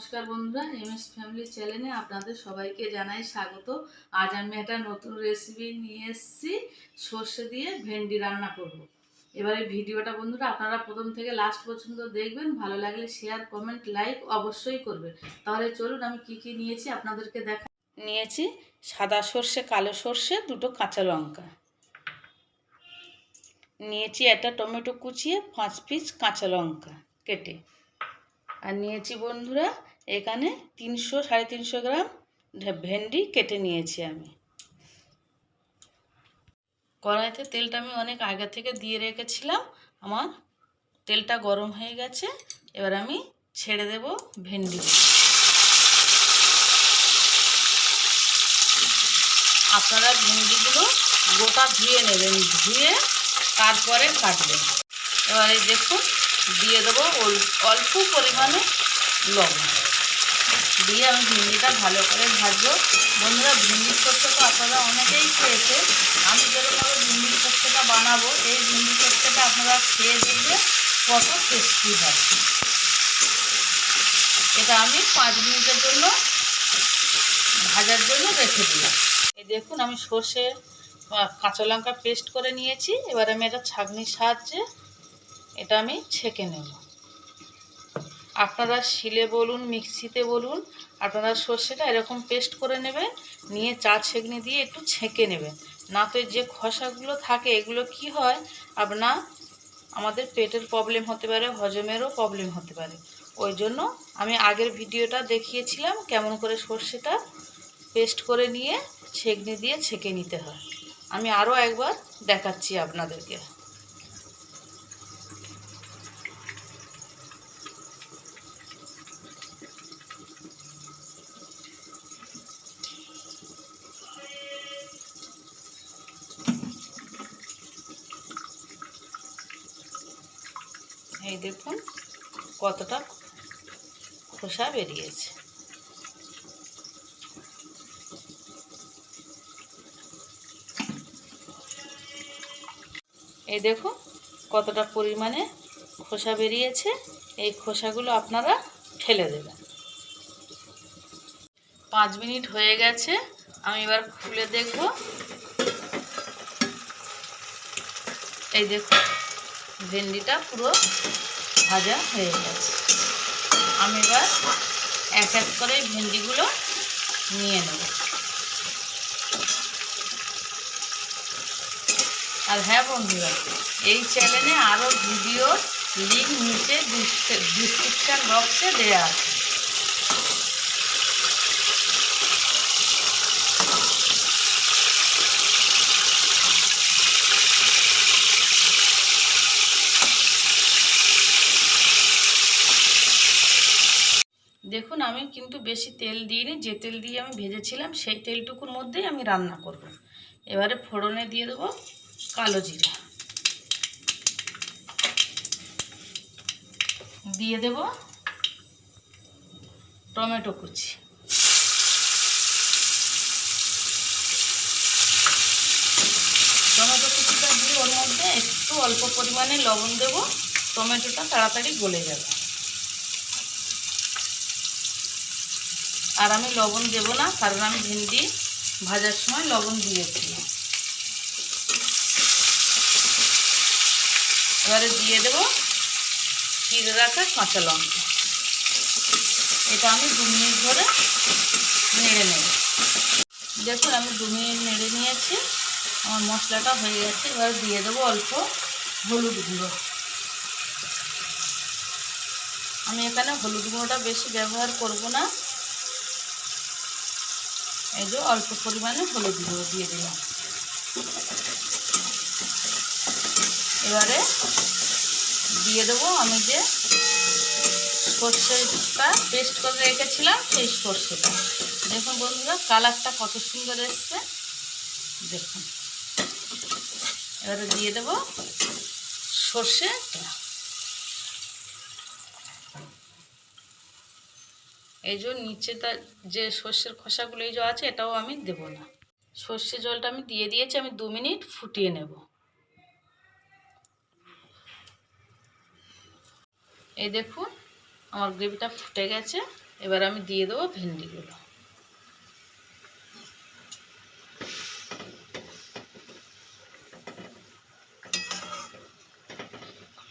নমস্কার বন্ধুরা M S family চ্যানেলে আপনাদের সবাইকে জানাই স্বাগত। আজ আমি একটা নতুন রেসিপি নিয়ে এসেছি, সর্ষে দিয়ে ভেন্ডি রান্না করব। এবারে ভিডিওটা বন্ধুরা, আপনারা প্রথম থেকে লাস্ট পর্যন্ত দেখবেন, ভালো লাগলে শেয়ার কমেন্ট লাইক অবশ্যই করবেন। তাহলে চলুন আমি কি কি নিয়েছি আপনাদেরকে দেখা নিয়েছি সাদা সর্ষে, কালো সর্ষে, দুটো কাঁচা লঙ্কা। নিয়েছি একটা টমেটো কুচিয়ে পাঁচ পিস কাঁচা লঙ্কা কেটে। আর নিয়েছি বন্ধুরা, এখানে তিনশো, সাড়ে তিনশো গ্রাম ভেন্ডি কেটে নিয়েছি আমি। কড়াইতে তেলটা আমি অনেক আগে থেকে দিয়ে রেখেছিলাম, আমার তেলটা গরম হয়ে গেছে, এবার আমি ছেড়ে দেব ভেন্ডি। আপনারা ভেন্ডিগুলো গোটা ধুয়ে নেবেন, ধুয়ে তারপরে কাটবেন। এবার দেখুন দিয়ে দেবো অল- অল্প পরিমাণে লবণ। দিয়ে আমি ভিন্ডিটা ভালো করে ভাজবো। বন্ধুরা, ভিন্ডির সর্ষে তো আপনারা অনেকেই খেয়েছে। আমি যেরকমভাবে ভিন্ডির সর্ষেটা বানাবো, এই ভিন্ডির সর্ষেটা আপনারা খেয়ে দেখবেন কত টেস্টি হয়। এটা আমি পাঁচ মিনিটের জন্য ভাজার জন্য রেখে দিলাম। এই দেখুন, আমি সর্ষে কাঁচা লঙ্কা পেস্ট করে নিয়েছি। এবার আমি এটা ছাঁকনির সাহায্যে এটা আমি ছেঁকে নেব। আপনারা শিলে বলুন, মিক্সিতে বলুন, আপনারা সর্ষেটা এরকম পেস্ট করে নেবেন, নিয়ে চা ছেঁকনি দিয়ে একটু ছেঁকে নেবেন। না তো যে খসাগুলো থাকে, এগুলো কি হয়? আপনার আমাদের পেটের প্রবলেম হতে পারে, হজমেরও প্রবলেম হতে পারে। ওই জন্য আমি আগের ভিডিওটা দেখিয়েছিলাম কেমন করে সর্ষেটা পেস্ট করে নিয়ে ছেঁকনি দিয়ে ছেঁকে নিতে হয়। আমি আরও একবার দেখাচ্ছি আপনাদেরকে। এই দেখুন, কতটা খোসা বেরিয়েছে। এই দেখুন, কতটা পরিমাণে খোসা বেরিয়েছে। এই খোসাগুলো আপনারা ফেলে দেবেন। পাঁচ মিনিট হয়ে গেছে, আমি এবার খুলে দেখব। এই দেখুন ভেন্ডিটা পুরো ভাজা হয়ে গেছে। আমি এবার এক এক করে ভেন্ডিগুলো নিয়ে নেব। আর হ্যাঁ বন্ধুরা, এই চ্যানেলে আরও ভিডিওর লিঙ্ক নিচে ডিসক্রিপশান বক্সে দেওয়া আছে। দেখুন, আমি কিন্তু বেশি তেল দিইনি, যে তেল দিয়ে আমি ভেজেছিলাম, সেই তেলটুকুর মধ্যেই আমি রান্না করব। এবারে ফোড়নে দিয়ে দেবো কালো জিরা। দিয়ে দেব টমেটো কুচি। টমেটো কুচিটা দিয়ে ওর মধ্যে একটু অল্প পরিমাণে লবণ দেব, টমেটোটা তাড়াতাড়ি গলে যাবে। আর আমি লবণ দেব না, কারণ আমি ভেন্ডি ভাজার সময় লবণ দিয়েছি। এবারে দিয়ে দেব চিড়ে রাখা কাঁচা লঙ্কা। এটা আমি দু মিনিট ধরে নেড়ে নেব। দেখুন, আমি দু মিনিট নেড়ে নিয়েছি। আমার মশলাটা হয়ে গেছে। এবার দিয়ে দেবো অল্প হলুদ গুঁড়ো। আমি এখানে হলুদ গুঁড়োটা বেশি ব্যবহার করব না। এই যে অল্প পরিমাণে হলুদ গুঁড়ো দিয়ে দিলাম। এবারে দিয়ে দেবো আমি যে সর্ষেটা পেস্ট করে রেখেছিলাম সেই সর্ষেটা। দেখুন বন্ধুরা কালারটা কত সুন্দর এসছে। দেখুন। এবারে দিয়ে দেবো সর্ষেটা। এই যে নিচে তার যে সর্ষের খোসাগুলো এই যে আছে, এটাও আমি দেব না। সর্ষে জলটা আমি দিয়ে দিয়েছি, আমি দু মিনিট ফুটিয়ে নেব। এই দেখুন, আমার গ্রেভিটা ফুটে গেছে, এবার আমি দিয়ে দেবো ভেন্ডিগুলো।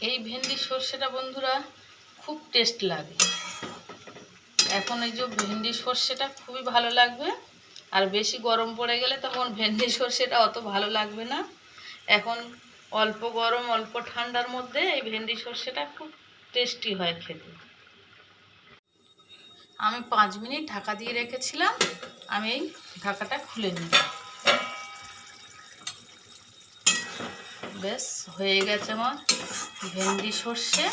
এই ভেন্ডি সর্ষেটা বন্ধুরা, খুব টেস্ট লাগে। এখন এই যে ভেন্ডি সর্ষেটা খুবই ভালো লাগবে। আর বেশি গরম পড়ে গেলে তখন ভেন্ডি সর্ষেটা অত ভালো লাগবে না। এখন অল্প গরম, অল্প ঠান্ডার মধ্যে এই ভেন্ডি সর্ষেটা খুব টেস্টি হয় খেতে। আমি পাঁচ মিনিট ঢাকা দিয়ে রেখেছিলাম। আমি এই ঢাকাটা খুলে নিই। বেশ হয়ে গেছে আমার ভেন্ডি সর্ষে।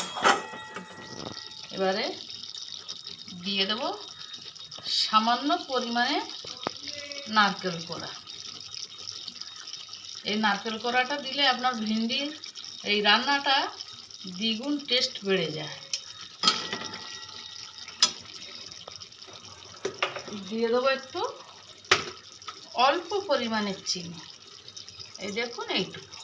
এবারে দিয়ে দেব সামান্য পরিমাণে নারকেল কোড়া। এই নারকেল কোড়াটা দিলে আপনার ভেন্ডির এই রান্নাটা দ্বিগুণ টেস্ট বেড়ে যায়। দিয়ে দেবো একটু অল্প পরিমাণের চিনি। এই দেখুন এইটুকু।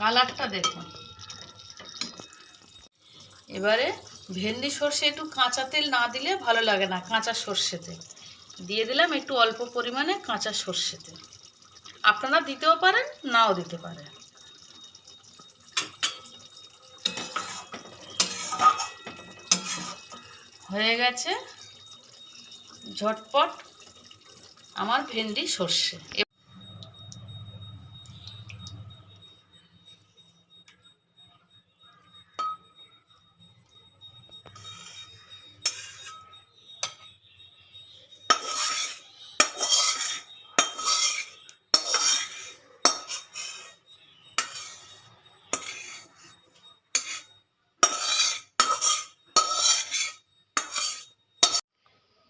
কালারটা দেখুন। এবারে ভেন্ডি সর্ষে একটু কাঁচা তেল না দিলে ভালো লাগে না, কাঁচা সর্ষে তেল দিয়ে দিলাম একটু অল্প পরিমাণে কাঁচা সর্ষে তেল আপনারা দিতেও পারেন, নাও দিতে পারেন। হয়ে গেছে ঝটপট আমার ভেন্ডি সর্ষে।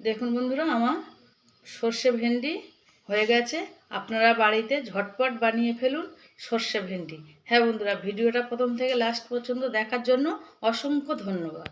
দেখুন বন্ধুরা, আমার সর্ষে ভেন্ডি হয়ে গেছে। আপনারা বাড়িতে ঝটপট বানিয়ে ফেলুন সর্ষে ভেন্ডি। হ্যাঁ বন্ধুরা, ভিডিওটা প্রথম থেকে লাস্ট পর্যন্ত দেখার জন্য অসংখ্য ধন্যবাদ।